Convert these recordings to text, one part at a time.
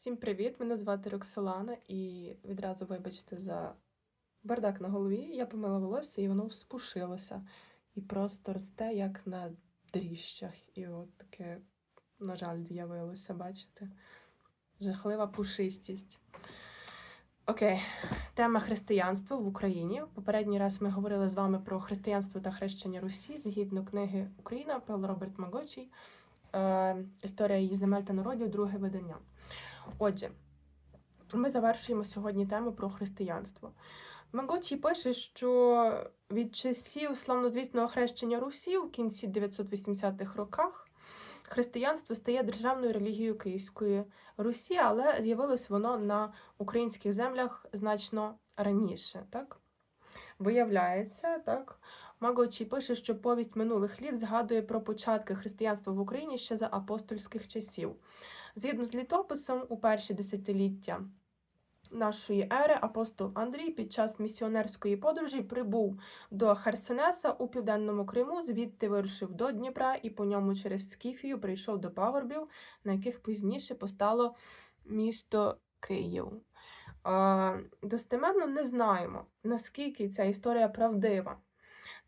Всім привіт! Мене звати Роксолана і відразу вибачте за бардак на голові. Я помила волосся і воно спушилося. І просто росте як на дріжджах. І от таке, на жаль, з'явилося, бачите? Жахлива пушистість. Окей, тема християнства в Україні. Попередній раз ми говорили з вами про християнство та хрещення Русі згідно книги Україна Павло Роберт Магочий. Е, Історія її земель та народів, друге видання. Отже, ми завершуємо сьогодні тему про християнство. Магочі пише, що від часів славнозвісного хрещення Русі в кінці 980-х роках християнство стає державною релігією Київської Русі, але з'явилось воно на українських землях значно раніше. Так? Виявляється, так. Магочі пише, що повість минулих літ згадує про початки християнства в Україні ще за апостольських часів. Згідно з літописом, у перші десятиліття нашої ери апостол Андрій під час місіонерської подорожі прибув до Херсонеса у південному Криму, звідти вирушив до Дніпра і по ньому через Скіфію прийшов до пагорбів, на яких пізніше постало місто Київ. Е, Достеменно не знаємо, наскільки ця історія правдива.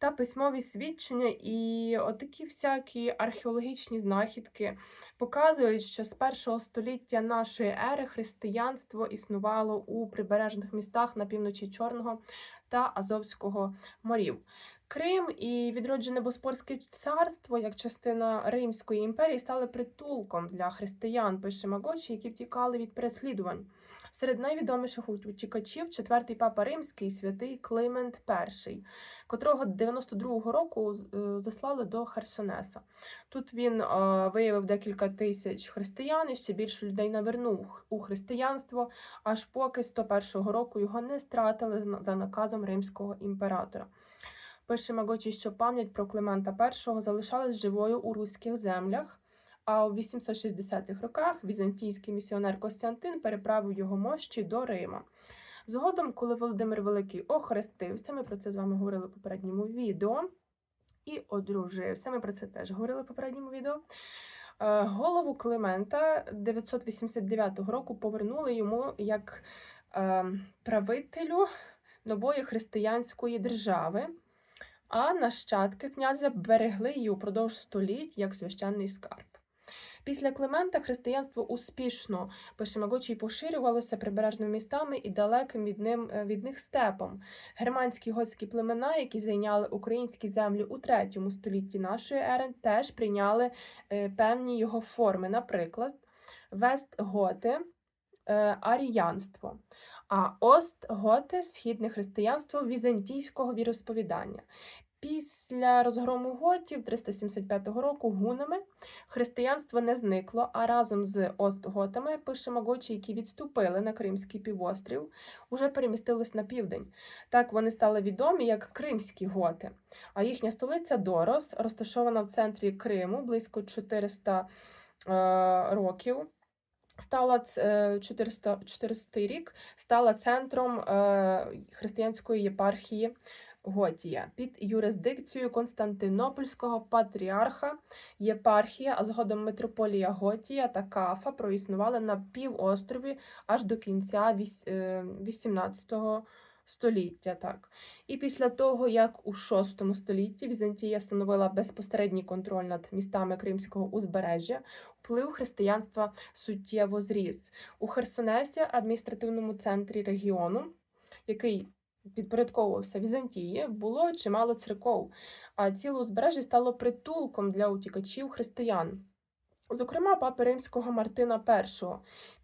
Та письмові свідчення і отакі всякі археологічні знахідки показують, що з першого століття нашої ери християнство існувало у прибережних містах на півночі Чорного та Азовського морів. Крим і відроджене Боспорське царство, як частина Римської імперії, стали притулком для християн, пише Магочі, які втікали від переслідувань. Серед найвідоміших утікачів четвертий папа римський святий Климент І, котрого 92-го року е, заслали до Херсонеса. Тут він е, виявив декілька тисяч християн і ще більше людей навернув у християнство, аж поки 101-го року його не стратили за наказом римського імператора. Пише Магочі, що пам'ять про Климента І залишалась живою у руських землях. А у 860-х роках візантійський місіонер Костянтин переправив його мощі до Рима. Згодом, коли Володимир Великий охрестився, ми про це з вами говорили в попередньому відео, і одружився. Ми про це теж говорили в попередньому відео. Е, Голову Климента 989 року повернули йому як е, правителю нової християнської держави, а нащадки князя берегли її упродовж століть як священний скарб. Після Климента християнство успішно пише Магочій поширювалося прибережними містами і далеким від, ним, е, від них степом. Германські готські племена, які зайняли українські землі у третьому столітті нашої ери, теж прийняли е, певні його форми, наприклад, Вестготи, е, аріянство. А Остготи східне християнство візантійського віросповідання. Після розгрому готів 375 року гунами християнство не зникло, а разом з Остготами, пише Магочі, які відступили на Кримський півострів, уже перемістились на південь. Так вони стали відомі як кримські готи, а їхня столиця Дорос, розташована в центрі Криму близько 400 е, років. Стала е, 400, 400 рік стала центром е, християнської єпархії Готія під юрисдикцією Константинопольського патріарха єпархія, а згодом митрополія Готія та Кафа проіснували на півострові аж до кінця вісь- е, 18 століття. Так. І після того, як у VI столітті Візантія встановила безпосередній контроль над містами Кримського узбережжя, вплив християнства суттєво зріс. У Херсонесі, адміністративному центрі регіону, який підпорядковувався. Візантії, було чимало церков, а ціле узбережжя стало притулком для утікачів християн. Зокрема, папи римського Мартина І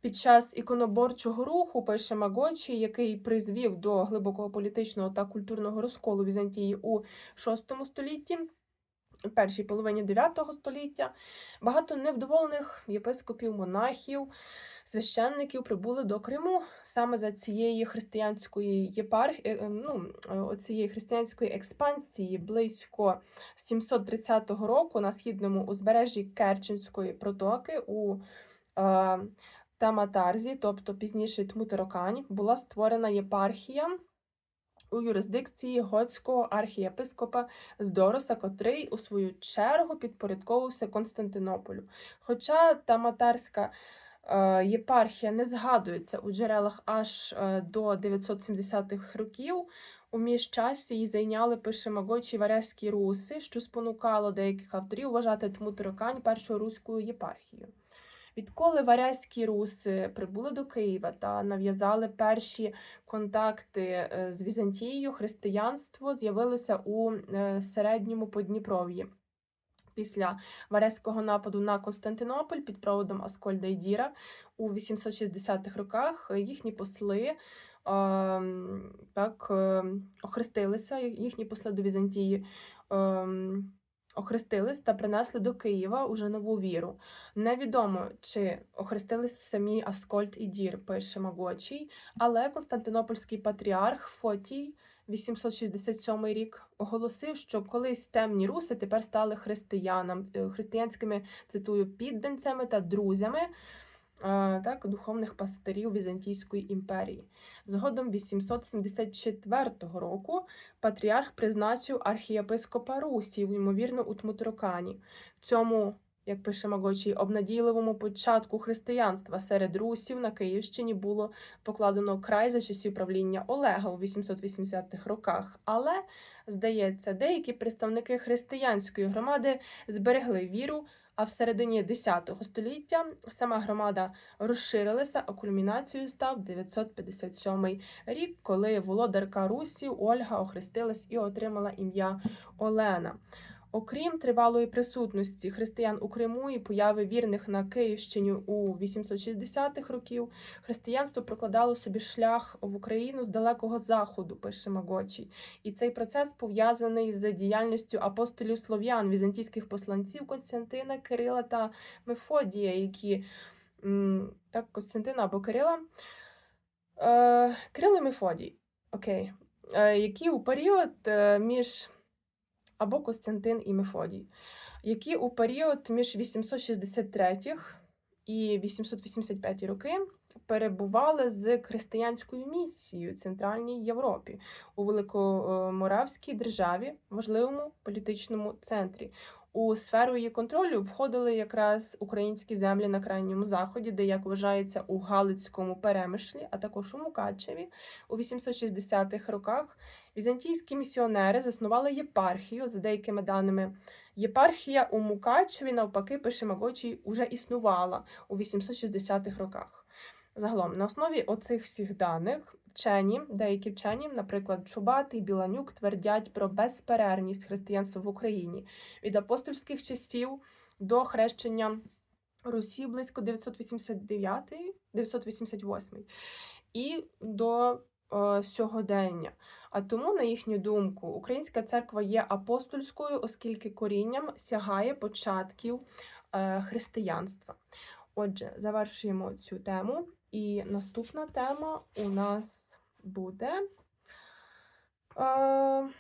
під час іконоборчого руху пише Магочі, який призвів до глибокого політичного та культурного розколу Візантії у VI столітті, першій половині IX століття, багато невдоволених єпископів, монахів, священників прибули до Криму саме за цієї християнської єпархії, ну, е, цієї християнської експансії близько 730 року на східному узбережжі Керченської протоки у е, Таматарзі, тобто пізніше Тмутарокань, була створена єпархія у юрисдикції готського архієпископа Здороса, котрий у свою чергу підпорядковувався Константинополю. Хоча Таматарська Е, Єпархія не згадується у джерелах аж е, до 970-х років. У міжчасі її зайняли пише Магочі варязькі руси, що спонукало деяких авторів вважати Тмутаракань першою руською єпархією. Відколи варязькі руси прибули до Києва та нав'язали перші контакти е, з Візантією, християнство з'явилося у е, середньому Подніпров'ї. Після варязького нападу на Константинополь під проводом Аскольда і Діра у 860-х роках їхні посли ем, так, ем, охрестилися, їхні посли до Візантії ем, охрестились та принесли до Києва уже нову віру. Невідомо, чи охрестились самі Аскольд і Дір, пише Магочій, але Константинопольський патріарх Фотій 867 рік оголосив, що колись темні руси тепер стали християнам, е, християнськими, цитую, підданцями та друзями е, так, духовних пастирів Візантійської імперії. Згодом 874 року патріарх призначив архієпископа Русів, ймовірно, у Тмутрокані. В цьому, як пише Магочій, обнадійливому початку християнства серед русів на Київщині було покладено край за часів правління Олега у 880-х роках. Але, здається, деякі представники християнської громади зберегли віру. А в середині X століття сама громада розширилася, а кульмінацією став 957 рік, коли володарка Русів Ольга охрестилась і отримала ім'я Олена. Окрім тривалої присутності християн у Криму і появи вірних на Київщині у 860-х років, християнство прокладало собі шлях в Україну з далекого заходу, пише Магочій. І цей процес пов'язаний з діяльністю апостолів слов'ян, візантійських посланців Константина, Кирила та Мефодія, які так, Константина або Кирила. Е, Кирил і Мефодій, окей, е, які у період е, між або Костянтин і Мефодій, які у період між 863 і 885 роки перебували з християнською місією Центральній Європі у Великоморавській державі, важливому політичному центрі. У сферу її контролю входили якраз українські землі на крайньому заході, де, як вважається, у Галицькому перемишлі, а також у Мукачеві у 860-х роках Візантійські місіонери заснували єпархію, за деякими даними. Єпархія у Мукачеві, навпаки, пише Магочій, уже існувала у 860-х роках. Загалом, на основі оцих всіх даних вчені, деякі вчені, наприклад, Чубат і Біланюк, твердять про безперервність християнства в Україні від апостольських часів до хрещення Русі близько 989-988 і до е, сьогодення. А тому, на їхню думку, українська церква є апостольською, оскільки корінням сягає початків е, християнства. Отже, завершуємо цю тему. І наступна тема у нас буде е,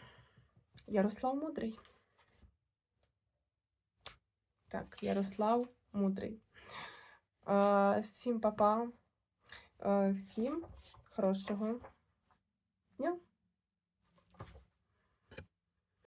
Ярослав Мудрий. Так, Ярослав Мудрий. Е, всім папа, е, всім хорошого дня.